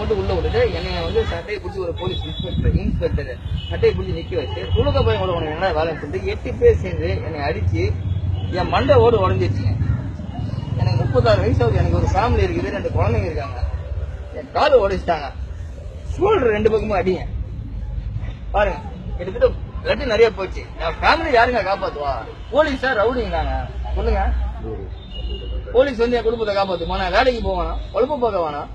மட்டும் உள்ள விட்டுட்டு என்னை வந்து சட்டையை பிடிச்சி ஒரு போலீஸ் இன்ஸ்பெக்டர் இன்ஸ்பெக்டர் சட்டையை பிடிச்சி நிக்க வச்சு துணுக்க பையன் கூட உனக்கு என்ன வேலைன்னு சொல்லிட்டு எட்டு பேர் சேர்ந்து என்னை அடிச்சு என் மண்டை ஓடு உடஞ்சிருச்சுங்க. எனக்கு முப்பத்தாறு வயசு ஆகுது எனக்கு ஒரு ஃபேமிலி இருக்குது ரெண்டு குழந்தைங்க இருக்காங்க. என் கால் உடைச்சிட்டாங்க. ஷோல்டர் ரெண்டு பக்கமும் அடிங்க. பாருங்க கிட்டத்தட்ட பிளட் நிறைய போச்சு. என் ஃபேமிலி யாருங்க காப்பாத்துவா? போலீஸா ரவுடிங்களாங்க சொல்லுங்க. போலீஸ் வந்து என் குடும்பத்தை காப்பாத்துமா? நான் வேலைக்கு போவானா? பொழப்பு பார்க்க வேணாம்.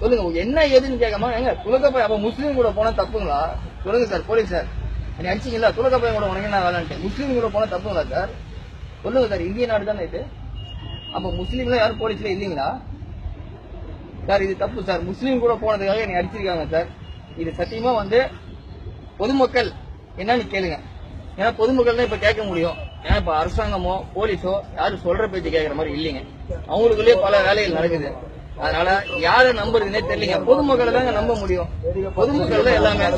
சொல்லுங்க என்ன ஏதுன்னு கேட்காம எங்க துலக்கப்பை அப்ப முஸ்லீம் கூட போனா தப்புங்களா? சொல்லுங்க சார் போலீஸ் சார். நீ அடிச்சிங்களா துலக்கப்பை கூட உனக்கு என்ன வேலைன்ட்டு முஸ்லீம் கூட போனா தப்புங்களா சார்? சொல்லுங்க சார் இந்திய நாடு தானே இது? அப்ப முஸ்லீம்லாம் யாரும் போலீஸ்ல இல்லைங்களா? சார் இது தப்பு சார். முஸ்லீம் கூட போனதுக்காக என்னை அடிச்சிருக்காங்க சார். இது சத்தியமா வந்து பொதுமக்கள் என்னன்னு கேளுங்க. ஏன்னா பொதுமக்கள் தான் இப்ப கேட்க முடியும். ஏன்னா இப்ப அரசாங்கமோ போலீஸோ யாரும் சொல்ற பேச்சு கேட்கற மாதிரி இல்லைங்க. அவங்களுக்குள்ளேயே பல வேலைகள் நடக்குது. அதனால யாரை நம்புறதுன்னே தெரியலங்க. பொதுமக்களை தாங்க நம்ப முடியும். பொதுமக்கள் தான் எல்லாமே.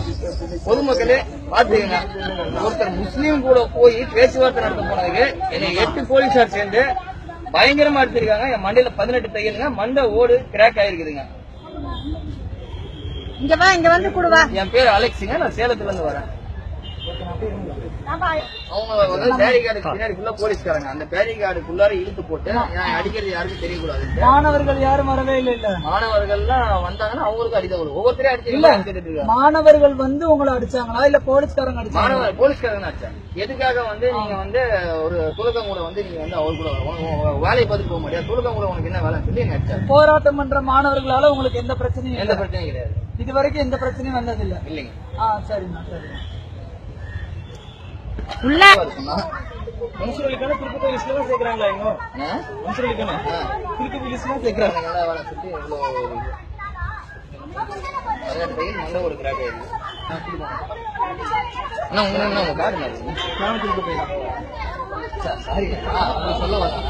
பொதுமக்களே பாத்துக்கங்க ஒருத்தர் முஸ்லீம் கூட போய் பேச்சுவார்த்தை நடத்த போனதுக்கு என்னை எட்டு போலீஸார் சேர்ந்து பயங்கரமா எடுத்திருக்காங்க. என் மண்டையில பதினெட்டு தையலுங்க. மண்டை ஓடு கிராக் ஆயிருக்குதுங்க. இங்க வா இங்க வந்து கூடுவா என் பேர் அலெக்ஸுங்க. நான் சேலத்துல இருந்து வரேன். அவங்க வந்து பேரிகார்டுக்கு பின்னாடி ஃபுல்லா போலீஸ்காரங்க. அந்த பேரிகார்டுக்குள்ளார இழுத்து போட்டு அடிக்கிறது யாருக்கும் தெரியக்கூடாது மாணவர்கள் யாரும் வரவே இல்ல இல்ல. மாணவர்கள்லாம் வந்தாங்கன்னா அவங்களுக்கும் அடிதான் வரும். ஒவ்வொருத்தரையும் அடிச்சு இல்ல. மாணவர்கள் வந்து உங்களை அடிச்சாங்களா இல்ல போலீஸ்காரங்க அடிச்சாங்களா? மாணவர் போலீஸ்காரங்க அடிச்சாங்க எதுக்காக வந்து நீங்க வந்து ஒரு துலக்கம் கூட வந்து நீங்க வந்து அவர் கூட வேலையை பார்த்துட்டு போக முடியாது துலக்கம் கூட உனக்கு என்ன வேலைன்னு சொல்லி அடிச்சாங்க போராட்டம் பண்ற மாணவர்களால உங்களுக்கு எந்த பிரச்சனையும் எந்த பிரச்சனையும் கிடையாது. இது வரைக்கும் எந்த பிரச்சனையும் வந்தது இல்ல இல்லைங்க. ஆ சரிண்ணா சரிண்ணா கேக்குறாங்க நல்லா ஒரு கிராக் ஆயிருக்கு ஆ, கொடுங்க. அண்ணா உங்க உங்க நான் திருப்பதி சாரி சொல்ல வரேன்.